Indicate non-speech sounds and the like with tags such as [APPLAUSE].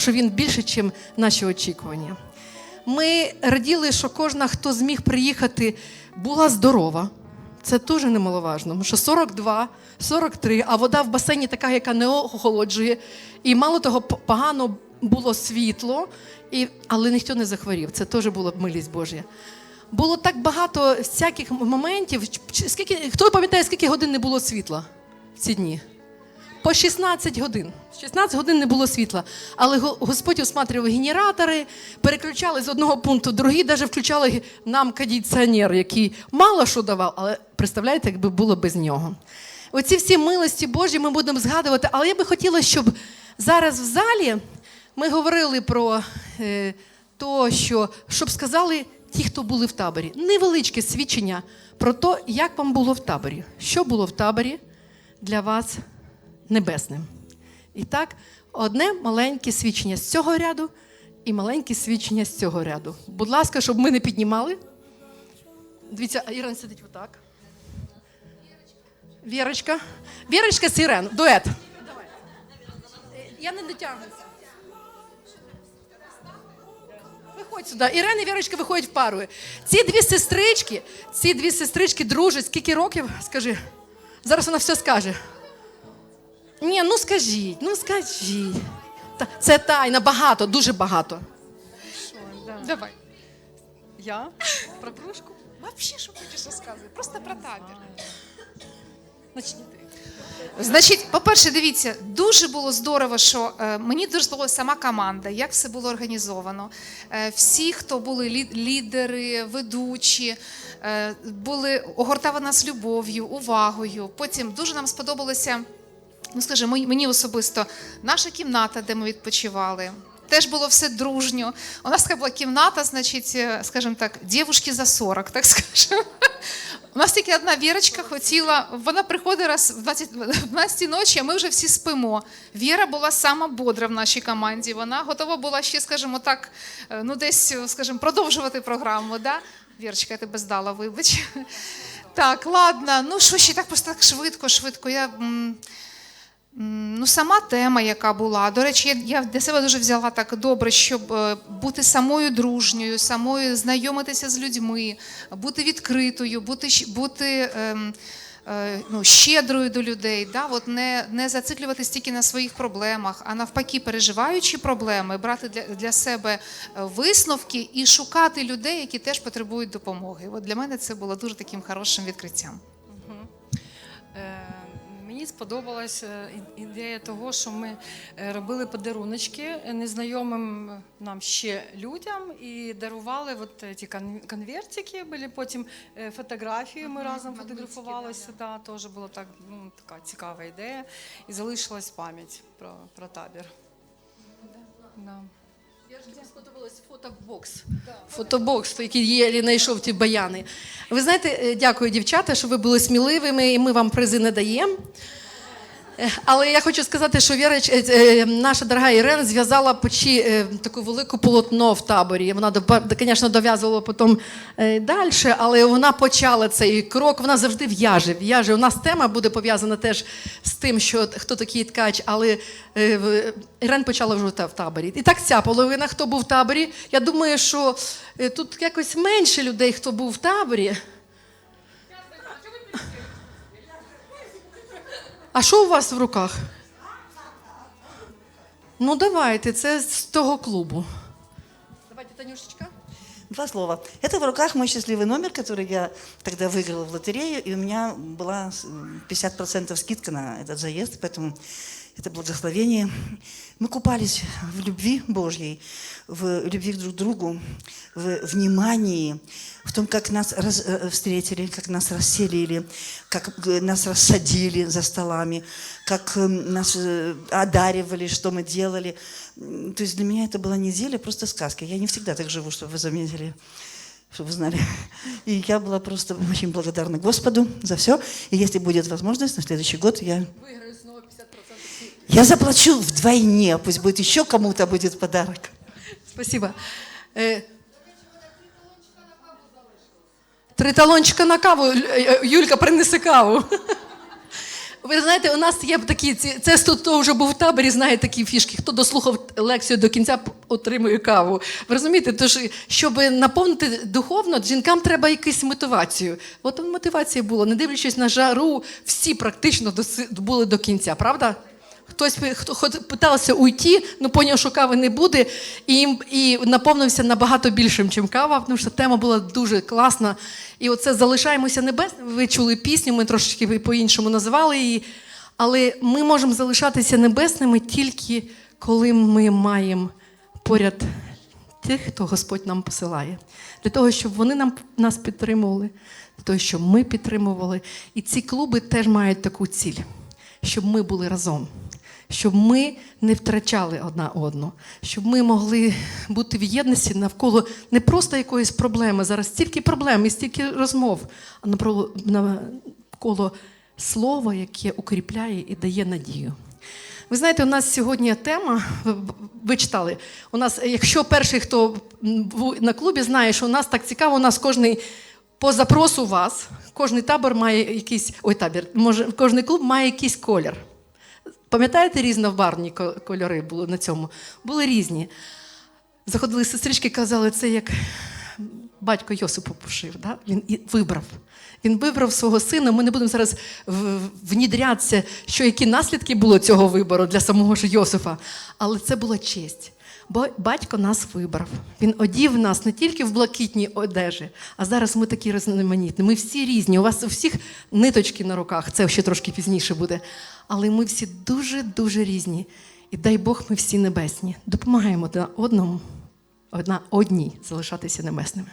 що він більше, ніж наші очікування. Ми раділи, що кожна, хто зміг приїхати, була здорова. Це теж немаловажно, тому що 42, 43, а вода в басейні така, яка не охолоджує. І мало того, погано було світло, і, але ніхто не захворів. Це теж була милість Божа. Було так багато всяких моментів. Скільки, хто пам'ятає, скільки годин не було світла в ці дні? По 16 годин. 16 годин не було світла. Але Господь усматрював генератори, переключали з одного пункту другий, навіть включали нам кондиціонер, який мало що давав, але представляєте, якби було без нього. Оці всі милості Божі ми будемо згадувати, але я би хотіла, щоб зараз в залі ми говорили про е, то, що щоб сказали ті, хто були в таборі. Невеличке свідчення про те, як вам було в таборі. Що було в таборі для вас небесним. І так, одне маленьке свідчення з цього ряду і маленьке свідчення з цього ряду. Будь ласка, щоб ми не піднімали. Дивіться, а Ірина сидить отак. Вірочка. Вірочка з Ірен. Дует. Давай. Я не дотягнуся. Виходь сюди. Ірена і Вірочка виходять в пару. Ці дві сестрички, ці дві сестрички дружать. Скільки років? Скажи. Зараз вона все скаже. Ні, ну скажіть, ну скажіть. Та- Це тайна, багато, дуже багато. Давай. Я? Про кружку? Вообще, що хочеш розказувати? Просто про табір. Начни ти. Значить, по-перше, дивіться, дуже було здорово, що е, мені дуже сподобалася сама команда, як все було організовано. Е, всі, хто були лі- лідери, ведучі, е, були огортали нас любов'ю, увагою. Потім дуже нам сподобалося, ну скажімо, мені- особисто наша кімната, де ми відпочивали. Теж було все дружньо. У нас така була кімната, значить, е, скажімо так, дівушки за 40, так скажемо. У нас тільки одна Вірочка хотіла, вона приходить раз в 20, в 12 ночі, а ми вже всі спимо. Віра була сама бодра в нашій команді. Вона готова була ще, скажімо так, е, ну десь, е, скажімо, продовжувати програму. Да? Вірочка, я тебе здала, вибач. Так, ладно. Ну що ще так просто так швидко, швидко. Я. Ну, сама тема, яка була. До речі, я, я для себе дуже взяла так добре, щоб е, бути самою дружньою, самою знайомитися з людьми, бути відкритою, бути, бути ем, е, ну, щедрою до людей, да? От не, не зациклюватись тільки на своїх проблемах, а навпаки, переживаючи проблеми, брати для, для себе е, висновки і шукати людей, які теж потребують допомоги. От для мене це було дуже таким хорошим відкриттям. Е, Мені сподобалась е, ідея того, що ми е, робили подаруночки незнайомим нам ще людям і дарували от ці кон- конвертики, були потім е, фотографії. Ми разом фотографувалися. Да, теж була так ну, така цікава ідея. І залишилась пам'ять про, про табір. Да. Мені сподобалось фотобокс. Фотобокс, який є, знайшов ті баяни. Ви знаєте, е, дякую, дівчата, що ви були сміливими, і ми вам призи не даємо. Але я хочу сказати, що Віра, е, е, наша дорога Ірен зв'язала почти е, таку велику полотно в таборі. Вона, звісно, дов'язувала потім далі, але вона почала цей крок. Вона завжди в'яже. в'яже. У нас тема буде пов'язана теж з тим, що хто такий ткач, але Ірен почала вже в таборі. І так ця половина, хто був в таборі. Я думаю, що тут якось менше людей, хто був в таборі. А що у вас в руках? Ну, давайте, це з того клубу. Давайте, Танюшечка. Два слова. Это в руках мой счастливый номер, который я тогда выиграла в лотерею, и у меня была с- 50% скидка на этот заезд, поэтому это благословение. Мы купались в любви Божьей, в любви друг к другу, в внимании, в том, как нас раз- э, встретили, как нас расселили, как э, нас рассадили за столами, как э, нас э, одаривали, что мы делали. То есть для меня это была неделя просто сказки. Я не всегда так живу, чтобы вы заметили, чтобы вы знали. И я была просто очень благодарна Господу за все. И если будет возможность, на следующий год я... Виграю знову 50%. Я заплачу вдвойне, пусть будет еще кому-то будет подарок. Спасибо. Три талончика на каву. Е, е, Юлька принесе каву. [LAUGHS] Ви знаєте, у нас є такі це хто вже був в таборі, знає такі фішки. Хто дослухав лекцію до кінця, отримує каву. Ви розумієте? Тож, щоб наповнити духовно, жінкам треба якусь мотивацію. От мотивація була, не дивлячись на жару, всі практично були до кінця, правда? Хтось хто питався уйти, ну поняв, що кави не буде, і, їм- і наповнився набагато більшим, ніж кава, тому що тема була дуже класна. І оце залишаємося небесними. Ви чули пісню, ми трошечки по-іншому називали її. Але ми можемо залишатися небесними тільки коли ми маємо поряд тих, хто Господь нам посилає, для того, щоб вони нам нас підтримували, для того, щоб ми підтримували. І ці клуби теж мають таку ціль, щоб ми були разом, щоб ми не втрачали одна одну, щоб ми могли бути в єдності навколо не просто якоїсь проблеми. Зараз стільки проблем і стільки розмов, а навколо слова, яке укріпляє і дає надію. Ви знаєте, у нас сьогодні тема, ви- читали. У нас, якщо перший, хто на клубі, знає, що у нас так цікаво, у нас кожний по запросу вас, кожний табор має якийсь, ой, табір, може, кожний клуб має якийсь колір. Пам'ятаєте, різнобарвні кольори були на цьому? Були різні. Заходили сестрички, казали, це як батько Йосипу пошив. Да? Він і вибрав. Він вибрав свого сина. Ми не будемо зараз внідрятися, що які наслідки було цього вибору для самого ж Йосифа. Але це була честь. Бо батько нас вибрав. Він одів нас не тільки в блакитній одежі, а зараз ми такі різноманітні. Ми всі різні. У вас у всіх ниточки на руках, це ще трошки пізніше буде. Але ми всі дуже-дуже різні. І дай Бог, ми всі небесні. Допомагаємо одна одному, одна одній залишатися небесними.